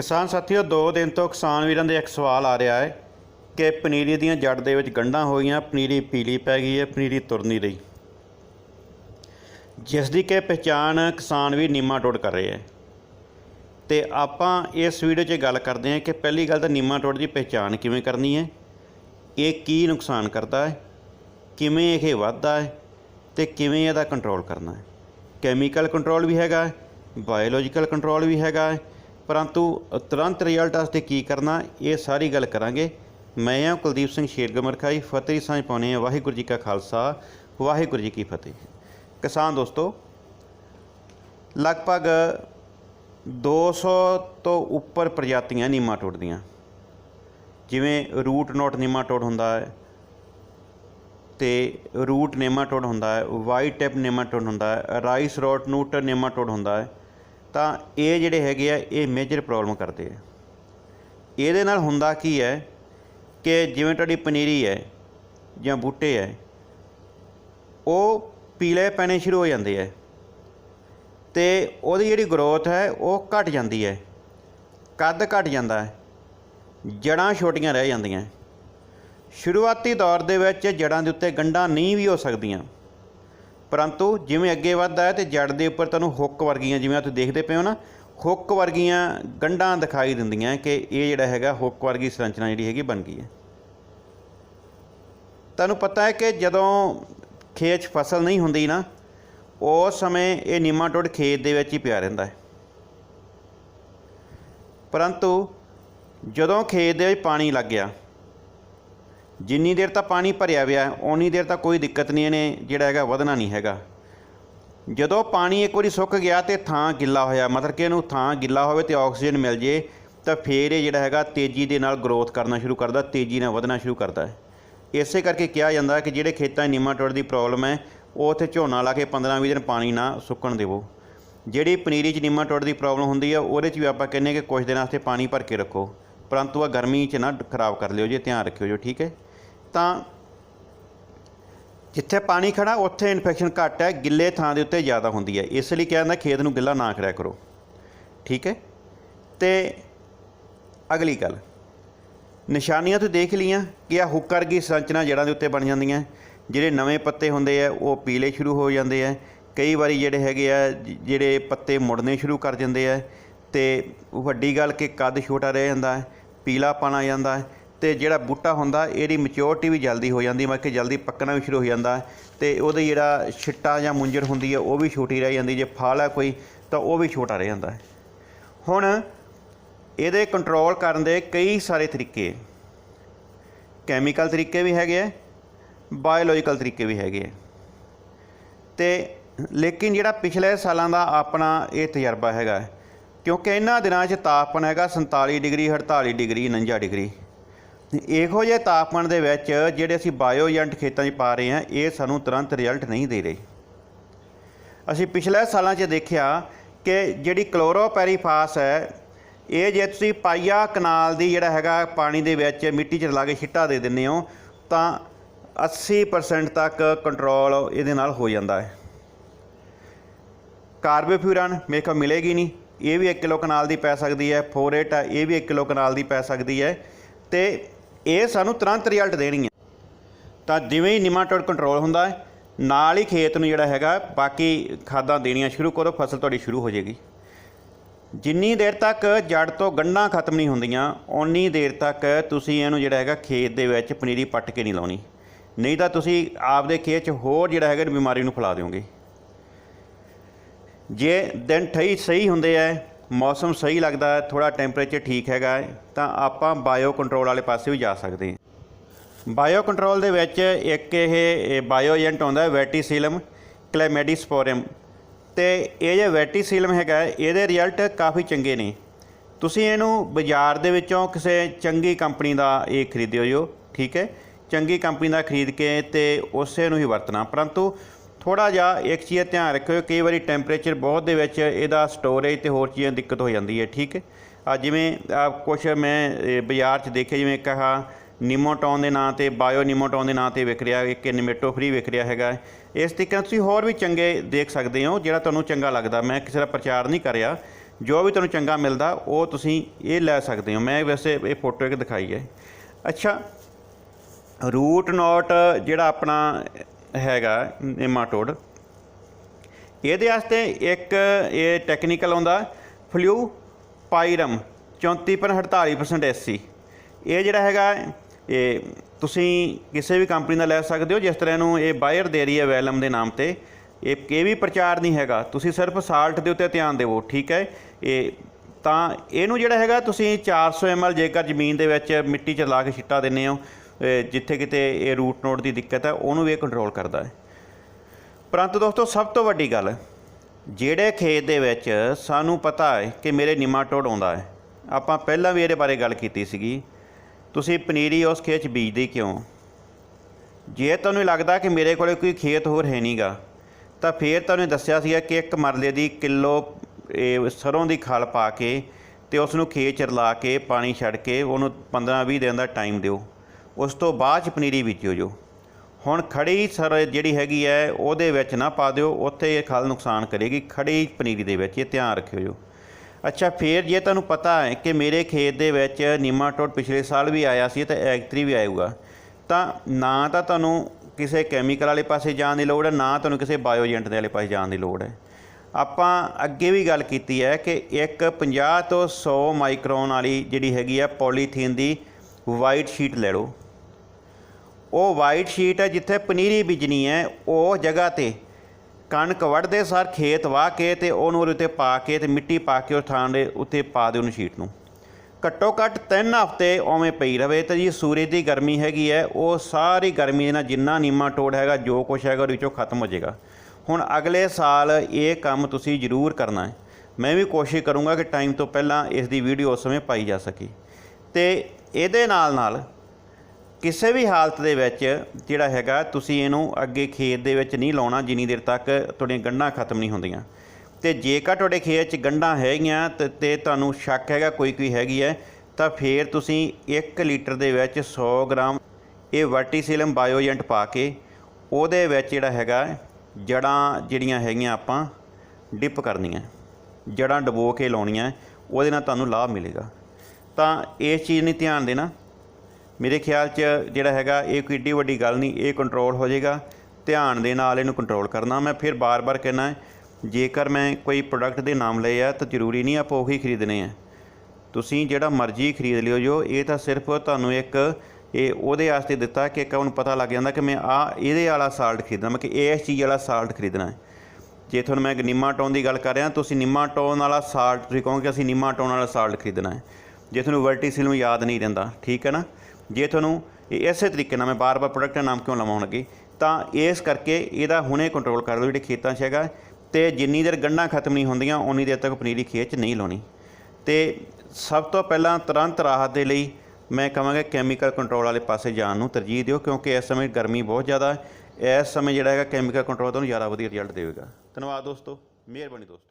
ਕਿਸਾਨ ਸਾਥੀਓ, ਦੋ ਦਿਨ ਤੋਂ ਕਿਸਾਨ ਵੀਰਾਂ ਦੇ ਇੱਕ ਸਵਾਲ ਆ ਰਿਹਾ ਹੈ ਕਿ ਪਨੀਰੀ ਦੀਆਂ ਜੜ ਦੇ ਵਿੱਚ ਗੰਢਾਂ ਹੋਈਆਂ ਪਨੀਰੀ ਪੀਲੀ ਪੈ ਗਈ ਹੈ, ਪਨੀਰੀ ਤੁਰ ਨਹੀਂ ਰਹੀ। ਜਿਸ ਦੀ ਕਿ ਪਹਿਚਾਣ ਕਿਸਾਨ ਵੀ ਨੀਮਾ ਨੀਮਾਟੋਡ ਕਰ ਰਹੇ ਹੈ। ਤੇ ਆਪਾਂ ਇਸ ਵੀਡੀਓ 'ਚ ਗੱਲ ਕਰਦੇ ਹਾਂ ਕਿ ਪਹਿਲੀ ਗੱਲ ਤਾਂ ਨੀਮਾਟੋਡ ਦੀ ਪਹਿਚਾਣ ਕਿਵੇਂ ਕਰਨੀ ਹੈ, ਇਹ ਕੀ ਨੁਕਸਾਨ ਕਰਦਾ ਹੈ, ਕਿਵੇਂ ਇਹ ਵੱਧਦਾ ਹੈ ਤੇ ਕਿਵੇਂ ਇਹਦਾ ਕੰਟਰੋਲ ਕਰਨਾ ਹੈ। ਕੈਮੀਕਲ ਕੰਟਰੋਲ ਵੀ ਹੈਗਾ ਬਾਇਓਲੋਜੀਕਲ ਕੰਟਰੋਲ ਵੀ ਹੈਗਾ ਪਰੰਤੂ ਤੁਰੰਤ ਰਿਜ਼ਲਟ ਵਾਸਤੇ ਕੀ ਕਰਨਾ, ਇਹ ਸਾਰੀ ਗੱਲ ਕਰਾਂਗੇ। ਮੈਂ ਹਾਂ ਕੁਲਦੀਪ ਸਿੰਘ ਸ਼ੇਰਗਮਰ ਖਾਈ, ਫਤਿਹ ਸਾਂਝ ਪਾਉਣੇ ਆ ਵਾਹਿਗੁਰੂ ਜੀ ਕਾ ਖਾਲਸਾ, ਵਾਹਿਗੁਰੂ ਜੀ ਕੀ ਫਤਿਹ। ਕਿਸਾਨ ਦੋਸਤੋ, ਲਗਭਗ 200 ਤੋਂ ਉੱਪਰ ਪ੍ਰਜਾਤੀਆਂ ਨੀਮਾਟੋਡ ਦੀਆਂ ਜਿਵੇਂ ਰੂਟ ਨੋਟ ਨੀਮਾਟੋਡ ਹੁੰਦਾ ਹੈ ਤੇ ਰੂਟ ਨੇਮਾਟੋਡ ਹੁੰਦਾ ਹੈ, ਵਾਈਟ ਟਿਪ ਨੇਮਾਟੋਡ ਹੁੰਦਾ ਹੈ, ਰਾਈਸ ਰੋਟ ਨੂਟ ਨੇਮਾਟੋਡ ਹੁੰਦਾ ਹੈ। ਤਾਂ ਇਹ ਜਿਹੜੇ ਹੈਗੇ ਆ, ਇਹ ਮੇਜਰ ਪ੍ਰੋਬਲਮ ਕਰਦੇ ਆ। ਇਹਦੇ ਨਾਲ ਹੁੰਦਾ ਕੀ ਹੈ ਕਿ ਜਿਵੇਂ ਤੁਹਾਡੀ ਪਨੀਰੀ ਹੈ ਜਾਂ ਬੂਟੇ ਹੈ, ਉਹ ਪੀਲੇ ਪੈਣੇ ਸ਼ੁਰੂ ਹੋ ਜਾਂਦੇ ਹੈ ਤੇ ਉਹਦੀ ਜਿਹੜੀ ਗਰੋਥ ਹੈ, ਉਹ ਘਟ ਜਾਂਦੀ ਹੈ, ਕੱਦ ਘਟ ਜਾਂਦਾ ਹੈ ਜੜਾਂ ਛੋਟੀਆਂ ਰਹਿ ਜਾਂਦੀਆਂ। ਸ਼ੁਰੂਆਤੀ ਦੌਰ ਦੇ ਵਿੱਚ ਜੜਾਂ ਦੇ ਉੱਤੇ ਗੰਢਾਂ ਨਹੀਂ ਵੀ ਹੋ ਸਕਦੀਆਂ। ਪਰੰਤੂ ਜਿਵੇਂ ਅੱਗੇ ਵੱਧਦਾ ਹੈ ਤੇ ਜੜ ਦੇ ਉੱਪਰ ਤੁਹਾਨੂੰ ਹੁੱਕ ਵਰਗੀਆਂ ਜਿਵੇਂ ਤੁਸੀਂ ਦੇਖਦੇ ਪਏ ਹੋ ਨਾ, ਹੁੱਕ ਵਰਗੀਆਂ ਗੰਢਾਂ ਦਿਖਾਈ ਦਿੰਦੀਆਂ ਕਿ ਇਹ ਜਿਹੜਾ ਹੈਗਾ ਹੁੱਕ ਵਰਗੀ ਸੰਰਚਨਾ ਜਿਹੜੀ ਹੈਗੀ ਬਣ ਗਈ ਹੈ। ਤੁਹਾਨੂੰ ਪਤਾ ਹੈ ਕਿ ਜਦੋਂ ਖੇਤ 'ਚ ਫਸਲ ਨਹੀਂ ਹੁੰਦੀ ਨਾ, ਉਸ ਸਮੇਂ ਇਹ ਨੀਮਾਟੋਡ ਖੇਤ ਦੇ ਵਿੱਚ ਹੀ ਪਿਆ ਰਹਿੰਦਾ ਹੈ। ਪਰੰਤੂ ਜਦੋਂ ਖੇਤ ਦੇ ਵਿੱਚ ਪਾਣੀ ਲੱਗ ਗਿਆ ਜਿੰਨੀ ਦੇਰ ਤਾਂ ਪਾਣੀ ਭਰਿਆ ਹੋਇਆ ਹੈ ਓਨੀ ਦੇਰ ਤਾਂ ਕੋਈ ਦਿੱਕਤ ਨਹੀਂ, ਇਹਨੇ ਜਿਹੜਾ ਹੈਗਾ ਵਧਣਾ ਨਹੀਂ ਹੈਗਾ। ਜਦੋਂ ਪਾਣੀ ਇੱਕ ਵਾਰੀ ਸੁੱਕ ਗਿਆ ਤੇ ਥਾਂ ਗਿੱਲਾ ਹੋਇਆ, ਮਤਲਬ ਕਿ ਇਹਨੂੰ ਥਾਂ ਗਿੱਲਾ ਹੋਵੇ ਤੇ ਆਕਸੀਜਨ ਮਿਲ ਜੇ, ਤਾਂ ਫੇਰ ਇਹ ਜਿਹੜਾ ਹੈਗਾ ਤੇਜ਼ੀ ਦੇ ਨਾਲ ਗਰੋਥ ਕਰਨਾ ਸ਼ੁਰੂ ਕਰਦਾ, ਤੇਜ਼ੀ ਨਾਲ ਵਧਣਾ ਸ਼ੁਰੂ ਕਰਦਾ ਹੈ। ਇਸੇ ਕਰਕੇ ਕਿਹਾ ਜਾਂਦਾ ਕਿ ਜਿਹੜੇ ਖੇਤਾਂ 'ਚ ਨੀਮਾਟੋਡ ਦੀ ਪ੍ਰੋਬਲਮ ਹੈ, ਉਹ ਉੱਥੇ ਝੋਨਾ ਲਾ ਕੇ 15-20 ਦਿਨ ਪਾਣੀ ਨਾ ਸੁੱਕਣ ਦੇਵੋ। ਜਿਹੜੀ ਪਨੀਰੀ 'ਚ ਨੀਮਾਟੋਡ ਦੀ ਪ੍ਰੋਬਲਮ ਹੁੰਦੀ ਆ ਉਹਦੇ 'ਚ ਵੀ ਆਪਾਂ ਕਹਿੰਦੇ ਕਿ ਕੁਝ ਦਿਨਾਂ ਵਾਸਤੇ ਪਾਣੀ ਭਰ ਕੇ ਰੱਖੋ। ਪਰੰਤੂ ਆ ਗਰਮੀ 'ਚ ਨਾ ਖਰਾਬ ਕਰ ਲਿਓ ਜੇ, ਧਿਆਨ ਰੱਖਿਓ ਜੋ, ਠੀਕ ਹੈ? ਤਾਂ ਜਿੱਥੇ ਪਾਣੀ ਖੜਾ, ਉੱਥੇ ਇਨਫੈਕਸ਼ਨ ਘੱਟ ਹੈ, ਗਿੱਲੇ ਥਾਂ ਦੇ ਉੱਤੇ ਜ਼ਿਆਦਾ ਹੁੰਦੀ ਹੈ। ਇਸ ਲਈ ਕਿਹਾ ਜਾਂਦਾ ਖੇਤ ਨੂੰ ਗਿੱਲਾ ਨਾ ਕਰਿਆ ਕਰੋ। ਠੀਕ ਹੈ? ਤੇ ਅਗਲੀ ਗੱਲ। ਨਿਸ਼ਾਨੀਆਂ ਤੋਂ ਦੇਖ ਲਈਆਂ ਕਿ ਆ ਹੁੱਕ ਵਰਗੀ ਸੰਰਚਨਾ ਜੜ੍ਹਾਂ ਦੇ ਉੱਤੇ ਬਣ ਜਾਂਦੀਆਂ ਜਿਹੜੇ ਨਵੇਂ ਪੱਤੇ ਹੁੰਦੇ ਆ ਉਹ ਪੀਲੇ ਸ਼ੁਰੂ ਹੋ ਜਾਂਦੇ ਆ ਕਈ ਵਾਰੀ ਜਿਹੜੇ ਹੈਗੇ ਆ, ਜ- ਜਿਹੜੇ ਪੱਤੇ ਮੁੜਨੇ ਸ਼ੁਰੂ ਕਰ ਜਾਂਦੇ ਆ ਤੇ ਵੱਡੀ ਗੱਲ ਕਿ ਕੱਦ ਛੋਟਾ ਰਹਿ ਜਾਂਦਾ ਹੈ ਪੀਲਾਪਣ ਆ ਜਾਂਦਾ ਹੈ। ਤੇ ਜਿਹੜਾ ਬੂਟਾ ਹੁੰਦਾ, ਇਹਦੀ ਮੈਚਿਓਰਟੀ ਵੀ ਜਲਦੀ ਹੋ ਜਾਂਦੀ, ਮਤਲਬ ਕਿ ਜਲਦੀ ਪੱਕਣਾ ਵੀ ਸ਼ੁਰੂ ਹੋ ਜਾਂਦਾ ਹੈ। ਤੇ ਉਹਦੀ ਜਿਹੜਾ ਛਿੱਟਾ ਜਾਂ ਮੁੰਜਰ ਹੁੰਦੀ ਹੈ, ਉਹ ਵੀ ਛੋਟੀ ਰਹਿ ਜਾਂਦੀ, ਜੇ ਫਲ ਹੈ ਕੋਈ, ਤਾਂ ਉਹ ਵੀ ਛੋਟਾ ਰਹਿ ਜਾਂਦਾ ਹੈ। ਹੁਣ ਇਹਦੇ ਕੰਟਰੋਲ ਕਰਨ ਦੇ ਕਈ ਸਾਰੇ ਤਰੀਕੇ ਕੈਮੀਕਲ ਤਰੀਕੇ ਵੀ ਹੈਗੇ ਆ ਬਾਇਓਲੋਜੀਕਲ ਤਰੀਕੇ ਵੀ ਹੈਗੇ ਆ ਤੇ ਲੇਕਿਨ ਜਿਹੜਾ ਪਿਛਲੇ ਸਾਲਾਂ ਦਾ ਆਪਣਾ ਇਹ ਤਜਰਬਾ ਹੈਗਾ ਕਿਉਂਕਿ ਇਹਨਾਂ ਦਿਨਾਂ 'ਚ ਤਾਪਮਾਨ ਹੈਗਾ 47 ਡਿਗਰੀ 48 ਡਿਗਰੀ 49 ਡਿਗਰੀ। ਇਹੋ ਜਿਹੇ ਤਾਪਮਾਨ ਦੇ ਵਿੱਚ ਜਿਹੜੇ ਅਸੀਂ ਬਾਇਓਏਜੰਟ ਖੇਤਾਂ 'ਚ ਪਾ ਰਹੇ ਹਾਂ, ਇਹ ਸਾਨੂੰ ਤੁਰੰਤ ਰਿਜ਼ਲਟ ਨਹੀਂ ਦੇ ਰਹੇ। ਅਸੀਂ ਪਿਛਲੇ ਸਾਲਾਂ 'ਚ ਦੇਖਿਆ ਕਿ ਜਿਹੜੀ ਕਲੋਰੋਪੈਰੀਫਾਸ ਹੈ, ਇਹ ਜੇ ਤੁਸੀਂ ਪਾਈਆ ਕਨਾਲ ਦੀ ਜਿਹੜਾ ਹੈਗਾ ਪਾਣੀ ਦੇ ਵਿੱਚ ਮਿੱਟੀ 'ਚ ਲਾ ਕੇ ਛਿੱਟਾ ਦੇ ਦਿੰਦੇ ਹੋ, ਤਾਂ 80% ਤੱਕ ਕੰਟਰੋਲ ਇਹਦੇ ਨਾਲ ਹੋ ਜਾਂਦਾ ਹੈ। ਕਾਰਬੋਫਿਊਰਨ ਮੇਰੇ ਕੋਲ ਮਿਲੇਗੀ ਨਹੀਂ, ਇਹ ਵੀ 1 ਕਿਲੋ ਕਨਾਲ ਦੀ ਪੈ ਸਕਦੀ ਹੈ, ਫੋਰੇਟ ਹੈ, ਇਹ ਵੀ 1 ਕਿਲੋ ਕਨਾਲ ਦੀ ਪੈ ਸਕਦੀ ਹੈ। ਤੇ ਇਹ ਸਾਨੂੰ ਤੁਰੰਤ ਰਿਜ਼ਲਟ ਦੇਣੀ ਹੈ। ਤਾਂ ਜਿਵੇਂ ਹੀ ਨਿਮਾਟੋਡ ਕੰਟਰੋਲ ਹੁੰਦਾ ਹੈ, ਨਾਲ ਹੀ ਖੇਤ ਨੂੰ ਜਿਹੜਾ ਹੈਗਾ, ਬਾਕੀ ਖਾਦਾਂ ਦੇਣੀਆਂ ਸ਼ੁਰੂ ਕਰੋ, ਫਸਲ ਤੁਹਾਡੀ ਸ਼ੁਰੂ ਹੋ ਜਾਏਗੀ। ਜਿੰਨੀ ਦੇਰ ਤੱਕ ਜੜ ਤੋਂ ਗੰਢਾਂ ਖਤਮ ਨਹੀਂ ਹੁੰਦੀਆਂ, ਓਨੀ ਦੇਰ ਤੱਕ ਤੁਸੀਂ ਇਹਨੂੰ ਜਿਹੜਾ ਹੈਗਾ ਖੇਤ ਦੇ ਵਿੱਚ ਪਨੀਰੀ ਪੱਟ ਕੇ ਨਹੀਂ ਲਾਉਣੀ। ਨਹੀਂ ਤਾਂ ਤੁਸੀਂ ਆਪਦੇ ਖੇਤ 'ਚ ਹੋਰ ਜਿਹੜਾ ਹੈਗਾ ਬਿਮਾਰੀ ਨੂੰ ਫੈਲਾ ਦਿਓਗੇ। ਜੇ ਦਿਨ ਠਈ ਸਹੀ ਹੁੰਦੇ ਐ ਮੌਸਮ ਸਹੀ ਲੱਗਦਾ ਹੈ ਥੋੜਾ ਟੈਂਪਰੇਚਰ ਠੀਕ ਹੈਗਾ ਤਾਂ ਆਪਾਂ ਬਾਇਓ ਕੰਟਰੋਲ ਵਾਲੇ ਪਾਸੇ ਵੀ ਜਾ ਸਕਦੇ ਹਾਂ। ਬਾਇਓ ਕੰਟਰੋਲ ਦੇ ਵਿੱਚ ਇੱਕ ਇਹ ਬਾਇਓ ਏਜੰਟ ਆਉਂਦਾ ਹੈ ਵੈਟੀਸੀਲਮ ਕਲੈਮੈਡੀਸਪੋਰਮ ਤੇ ਇਹ ਜੇ ਵੈਟੀਸੀਲਮ ਹੈਗਾ ਇਹਦੇ ਰਿਜ਼ਲਟ ਕਾਫੀ ਚੰਗੇ ਨੇ। ਤੁਸੀਂ ਇਹਨੂੰ ਬਾਜ਼ਾਰ ਦੇ ਵਿੱਚੋਂ ਕਿਸੇ ਚੰਗੀ ਕੰਪਨੀ ਦਾ ਇਹ ਖਰੀਦਿਓ ਜੋ, ਠੀਕ ਹੈ? ਚੰਗੀ ਕੰਪਨੀ ਦਾ ਖਰੀਦ ਕੇ ਤੇ ਉਸੇ ਨੂੰ ਹੀ ਵਰਤਣਾ। ਪਰੰਤੂ ਥੋੜਾ ਜਿਹਾ ਇੱਕ ਚੀਜ਼ ਦਾ ਧਿਆਨ ਰੱਖਿਓ, ਕਈ ਵਾਰੀ ਟੈਂਪਰੇਚਰ ਬਹੁਤ ਦੇ ਵਿੱਚ ਇਹਦਾ ਸਟੋਰੇਜ ਤੇ ਹੋਰ ਚੀਜ਼ਾਂ ਦਿੱਕਤ ਹੋ ਜਾਂਦੀ ਹੈ, ਠੀਕ ਹੈ? ਆ ਜਿਵੇਂ ਕੁਝ ਮੈਂ ਬਾਜ਼ਾਰ 'ਚ ਦੇਖਿਆ, ਜਿਵੇਂ ਕਹਾ ਨਿਮੋਟੌਨ ਦੇ ਨਾਂ ਤੇ ਬਾਇਓ ਨਿਮੋਟੌਨ ਦੇ ਨਾਂ ਤੇ ਵਿਕ ਰਿਹਾ, ਇੱਕ ਨਿਮੇਟੋ ਫ੍ਰੀ ਵਿਕ ਰਿਹਾ ਹੈਗਾ। ਇਸ ਤਰੀਕੇ ਨਾਲ ਤੁਸੀਂ ਹੋਰ ਵੀ ਚੰਗੇ ਦੇਖ ਸਕਦੇ ਹੋ, ਜਿਹੜਾ ਤੁਹਾਨੂੰ ਚੰਗਾ ਲੱਗਦਾ। ਮੈਂ ਕਿਸੇ ਦਾ ਪ੍ਰਚਾਰ ਨਹੀਂ ਕਰਿਆ ਜੋ ਵੀ ਤੁਹਾਨੂੰ ਚੰਗਾ ਮਿਲਦਾ, ਉਹ ਤੁਸੀਂ ਇਹ ਲੈ ਸਕਦੇ ਹੋ। ਮੈਂ ਵੈਸੇ ਇਹ ਫੋਟੋ ਇੱਕ ਦਿਖਾਈ ਹੈ। ਅੱਛਾ ਰੂਟ ਨੋਟ ਜਿਹੜਾ ਆਪਣਾ ਹੈਗਾ, ਨੇਮਾਟੋਡ। ਇਹਦੇ ਵਾਸਤੇ ਇੱਕ ਇਹ ਟੈਕਨੀਕਲ ਆਉਂਦਾ, ਫਲੂ ਪਾਇਰਮ 34.48% ਐਸਸੀ ਇਹ ਜਿਹੜਾ ਹੈਗਾ, ਇਹ ਤੁਸੀਂ ਕਿਸੇ ਵੀ ਕੰਪਨੀ ਦਾ ਲੈ ਸਕਦੇ ਹੋ, ਜਿਸ ਤਰ੍ਹਾਂ ਇਹਨੂੰ ਇਹ ਬਾਇਰ ਦੇ ਰਹੀ ਹੈ ਵੈਲਮ ਦੇ ਨਾਮ ਤੇ। ਇਹ ਇਹ ਵੀ ਪ੍ਰਚਾਰ ਨਹੀਂ ਹੈਗਾ, ਤੁਸੀਂ ਸਿਰਫ ਸਾਲਟ ਦੇ ਉੱਤੇ ਧਿਆਨ ਦਿਵੋ, ਠੀਕ ਹੈ? ਇਹ ਤਾਂ ਇਹਨੂੰ ਜਿਹੜਾ ਹੈਗਾ, ਤੁਸੀਂ 400 ml ਜੇਕਰ ਜ਼ਮੀਨ ਦੇ ਵਿੱਚ ਮਿੱਟੀ 'ਚ ਲਾ ਕੇ ਛਿੱਟਾ ਦਿੰਦੇ ਹੋ ਜਿੱਥੇ ਕਿਤੇ ਇਹ ਰੂਟ ਨੋਡ ਦੀ ਦਿੱਕਤ ਹੈ, ਉਹਨੂੰ ਵੀ ਇਹ ਕੰਟਰੋਲ ਕਰਦਾ ਹੈ। ਪਰੰਤੂ ਦੋਸਤੋ, ਸਭ ਤੋਂ ਵੱਡੀ ਗੱਲ, ਜਿਹੜੇ ਖੇਤ ਦੇ ਵਿੱਚ ਸਾਨੂੰ ਪਤਾ ਹੈ ਕਿ ਮੇਰੇ ਨਿਮਾਟੋਡ ਆਉਂਦਾ ਹੈ। ਆਪਾਂ ਪਹਿਲਾਂ ਵੀ ਇਹਦੇ ਬਾਰੇ ਗੱਲ ਕੀਤੀ ਸੀਗੀ, ਤੁਸੀਂ ਪਨੀਰੀ ਉਸ ਖੇਤ 'ਚ ਬੀਜਦੇ ਕਿਉਂ? ਜੇ ਤੁਹਾਨੂੰ ਲੱਗਦਾ ਕਿ ਮੇਰੇ ਕੋਲੇ ਕੋਈ ਖੇਤ ਹੋਰ ਹੈ ਨਹੀਂਗਾ ਤਾਂ ਫੇਰ ਤੁਹਾਨੂੰ ਦੱਸਿਆ ਸੀਗਾ ਕਿ ਇੱਕ ਮਰਲੇ ਦੀ ਕਿਲੋ, ਇਹ ਸਰੋਂ ਦੀ ਖਲ ਪਾ ਕੇ ਤੇ ਉਸ ਨੂੰ ਖੇਤ 'ਚ ਰਲਾ ਕੇ, ਪਾਣੀ ਛੱਡ ਕੇ ਉਹਨੂੰ 15-20 ਦਿਨ ਦਾ ਟਾਈਮ ਦਿਓ। ਉਸ ਤੋਂ ਬਾਅਦ 'ਚ ਪਨੀਰੀ ਬੀਜਿਓ ਜੋ। ਹੁਣ ਖੜੀ ਸਰ ਜਿਹੜੀ ਹੈਗੀ ਹੈ ਉਹਦੇ ਵਿੱਚ ਨਾ ਪਾ ਦਿਓ, ਉੱਥੇ ਇਹ ਖਲ ਨੁਕਸਾਨ ਕਰੇਗੀ। ਖੜੀ ਪਨੀਰੀ ਦੇ ਵਿੱਚ ਇਹ ਧਿਆਨ ਰੱਖਿਓ ਜੋ। ਅੱਛਾ, ਫੇਰ ਜੇ ਤੁਹਾਨੂੰ ਪਤਾ ਹੈ ਕਿ ਮੇਰੇ ਖੇਤ ਦੇ ਵਿੱਚ ਨੀਮਾਟੋਡ ਪਿਛਲੇ ਸਾਲ ਵੀ ਆਇਆ ਸੀ ਤੇ ਐਗਤਰੀ ਵੀ ਆਏਗਾ। ਤਾਂ ਨਾ ਤਾਂ ਤੁਹਾਨੂੰ ਕਿਸੇ ਕੈਮੀਕਲ ਵਾਲੇ ਪਾਸੇ ਜਾਣ ਦੀ ਲੋੜ ਹੈ, ਨਾ ਤੁਹਾਨੂੰ ਕਿਸੇ ਬਾਇਓਜੈਂਟ ਦੇ ਵਾਲੇ ਪਾਸੇ ਜਾਣ ਦੀ ਲੋੜ ਹੈ। ਆਪਾਂ ਅੱਗੇ ਵੀ ਗੱਲ ਕੀਤੀ ਹੈ ਕਿ ਇੱਕ 50 ਤੋਂ 100 ਮਾਈਕਰੋਨ ਵਾਲੀ ਜਿਹੜੀ ਹੈਗੀ ਆ ਪੋਲੀਥੀਨ ਦੀ ਵਾਈਟ ਸ਼ੀਟ ਲੈ ਲਓ। ਉਹ ਵਾਈਟ ਸ਼ੀਟ ਹੈ ਜਿੱਥੇ ਪਨੀਰੀ ਬੀਜਣੀ ਹੈ, ਉਹ ਜਗ੍ਹਾ ਤੇ। ਕਣਕ ਵੱਢਦੇ ਸਾਰ ਖੇਤ ਵਾਹ ਕੇ ਤੇ ਉਹਨੂੰ ਉਹਦੇ ਉੱਤੇ ਪਾ ਕੇ ਤੇ ਮਿੱਟੀ ਪਾ ਕੇ ਉਹ ਥਾਂ ਦੇ ਉੱਤੇ ਪਾ ਦਿਓ ਉਹਨੂੰ ਸ਼ੀਟ ਨੂੰ। ਘੱਟੋ ਘੱਟ 3 ਹਫ਼ਤੇ ਉਵੇਂ ਪਈ ਰਵੇ ਤੇ ਜੀ, ਸੂਰਜ ਦੀ ਗਰਮੀ ਹੈਗੀ ਹੈ, ਉਹ ਸਾਰੀ ਗਰਮੀ ਦੇ ਨਾਲ ਜਿੰਨਾ ਨੀਮਾ ਨੀਮਾਟੋਡ ਹੈਗਾ, ਜੋ ਕੁਛ ਹੈਗਾ ਉਹਦੇ ਵਿੱਚੋਂ ਖਤਮ ਹੋ ਜਾਏਗਾ। ਹੁਣ ਅਗਲੇ ਸਾਲ ਇਹ ਕੰਮ ਤੁਸੀਂ ਜ਼ਰੂਰ ਕਰਨਾ ਹੈ। ਮੈਂ ਵੀ ਕੋਸ਼ਿਸ਼ ਕਰੂੰਗਾ ਕਿ ਟਾਈਮ ਤੋਂ ਪਹਿਲਾਂ ਇਸ ਦੀ ਵੀਡੀਓ ਉਸ ਸਮੇਂ ਪਾਈ ਜਾ ਸਕੀ। ਤੇ ਇਹਦੇ ਨਾਲ ਨਾਲ ਕਿਸੇ ਵੀ ਹਾਲਤ ਦੇ ਵਿੱਚ ਜਿਹੜਾ ਹੈਗਾ, ਤੁਸੀਂ ਇਹਨੂੰ ਅੱਗੇ ਖੇਤ ਦੇ ਵਿੱਚ ਨਹੀਂ ਲਾਉਣਾ, ਜਿੰਨੀ ਦੇਰ ਤੱਕ ਤੁਹਾਡੀਆਂ ਗੰਢਾਂ ਖਤਮ ਨਹੀਂ ਹੁੰਦੀਆਂ। ਤੇ ਜੇਕਰ ਤੁਹਾਡੇ ਖੇਤ 'ਚ ਗੰਢਾਂ ਹੈਗੀਆਂ, ਤੇ ਤੁਹਾਨੂੰ ਸ਼ੱਕ ਹੈਗਾ, ਕੋਈ ਕੋਈ ਹੈਗੀ ਹੈ, ਤਾਂ ਫੇਰ ਤੁਸੀਂ 1 ਲੀਟਰ ਦੇ ਵਿੱਚ 100 ਗ੍ਰਾਮ ਇਹ ਵਰਟੀਸਿਲਮ ਬਾਇਓਜੈਂਟ ਪਾ ਕੇ ਉਹਦੇ ਵਿੱਚ ਜਿਹੜਾ ਹੈਗਾ, ਜੜਾਂ ਜਿਹੜੀਆਂ ਹੈਗੀਆਂ ਆਪਾਂ ਡਿਪ ਕਰਨੀਆਂ, ਜੜਾਂ ਡਬੋ ਕੇ ਲਾਉਣੀਆਂ, ਉਹਦੇ ਨਾਲ ਤੁਹਾਨੂੰ ਲਾਭ ਮਿਲੇਗਾ। ਤਾਂ ਇਸ ਚੀਜ਼ ਨੂੰ ਧਿਆਨ ਦੇਣਾ। ਮੇਰੇ ਖਿਆਲ 'ਚ ਜਿਹੜਾ ਹੈਗਾ, ਇਹ ਕੋਈ ਏਡੀ ਵੱਡੀ ਗੱਲ ਨਹੀਂ, ਇਹ ਕੰਟਰੋਲ ਹੋ ਜਾਏਗਾ। ਧਿਆਨ ਦੇ ਨਾਲ ਇਹਨੂੰ ਕੰਟਰੋਲ ਕਰਨਾ। ਮੈਂ ਫਿਰ ਬਾਰ-ਬਾਰ ਕਹਿਣਾ ਜੇਕਰ ਮੈਂ ਕੋਈ ਪ੍ਰੋਡਕਟ ਦੇ ਨਾਮ ਲਏ ਆ, ਤਾਂ ਜ਼ਰੂਰੀ ਨਹੀਂ ਆਪਾਂ ਉਹੀ ਖਰੀਦਣੇ ਆ। ਤੁਸੀਂ ਜਿਹੜਾ ਮਰਜ਼ੀ ਖਰੀਦ ਲਿਓ ਜੋ, ਇਹ ਤਾਂ ਸਿਰਫ ਤੁਹਾਨੂੰ ਇੱਕ ਇਹ ਉਹਦੇ ਵਾਸਤੇ ਦਿੱਤਾ ਕਿ ਇੱਕ ਉਹਨੂੰ ਪਤਾ ਲੱਗ ਜਾਂਦਾ ਕਿ ਮੈਂ ਆ ਇਹਦੇ ਵਾਲਾ ਸਾਲਟ ਖਰੀਦਣਾ ਮੈਂ ਕਿ ਇਸ ਚੀਜ਼ ਵਾਲਾ ਸਾਲਟ ਖਰੀਦਣਾ। ਹੈ ਜੇ ਤੁਹਾਨੂੰ ਮੈਂ ਨਿਮਾਟੋਨ ਦੀ ਗੱਲ ਕਰ ਰਿਹਾ, ਤੁਸੀਂ ਨਿਮਾਟੋਨ ਵਾਲਾ ਸਾਲਟ ਤੁਸੀਂ ਕਹੋਗੇ ਅਸੀਂ ਅਸੀਂ ਨਿਮਾਟੋਨ ਵਾਲਾ ਸਾਲਟ ਖਰੀਦਣਾ ਹੈ। ਜੇ ਤੁਹਾਨੂੰ ਵਰਟੀਸਿਲ ਨੂੰ ਯਾਦ ਨਹੀਂ ਰਹਿੰਦਾ, ਠੀਕ ਹੈ ਨਾ? ਜੇ ਤੁਹਾਨੂੰ ਇਹ ਇਸੇ ਤਰੀਕੇ ਨਾਲ ਮੈਂ ਬਾਰ-ਬਾਰ ਪ੍ਰੋਡਕਟ ਦਾ ਨਾਮ ਕਿਉਂ ਲਵਾਉਣ ਲੱਗੀ, ਤਾਂ ਇਸ ਕਰਕੇ ਇਹਦਾ ਹੁਣੇ ਕੰਟਰੋਲ ਕਰ ਲਓ ਜਿਹੜੇ ਖੇਤਾਂ 'ਚ ਹੈਗਾ ਤੇ ਜਿੰਨੀ ਦੇਰ ਗੰਢਾਂ ਖਤਮ ਨਹੀਂ ਹੁੰਦੀਆਂ ਉਨੀ ਦੇਰ ਤੱਕ ਪਨੀਰੀ ਖੇਤ 'ਚ ਨਹੀਂ ਲਾਉਣੀ। ਤੇ ਸਭ ਤੋਂ ਪਹਿਲਾਂ ਤੁਰੰਤ ਰਾਹਤ ਦੇ ਲਈ ਮੈਂ ਕਹਾਂਗਾ ਕੈਮੀਕਲ ਕੰਟਰੋਲ ਵਾਲੇ ਪਾਸੇ ਜਾਣ ਨੂੰ ਤਰਜੀਹ ਦਿਓ, ਕਿਉਂਕਿ ਇਸ ਸਮੇਂ ਗਰਮੀ ਬਹੁਤ ਜ਼ਿਆਦਾ ਹੈ ਇਸ ਸਮੇਂ ਜਿਹੜਾ ਹੈਗਾ ਕੈਮੀਕਲ ਕੰਟਰੋਲ ਤੁਹਾਨੂੰ ਜ਼ਿਆਦਾ ਵਧੀਆ ਰਿਜ਼ਲਟ ਦੇਵੇਗਾ। ਧੰਨਵਾਦ ਦੋਸਤੋ, ਮਿਹਰਬਾਨੀ ਦੋਸਤੋ।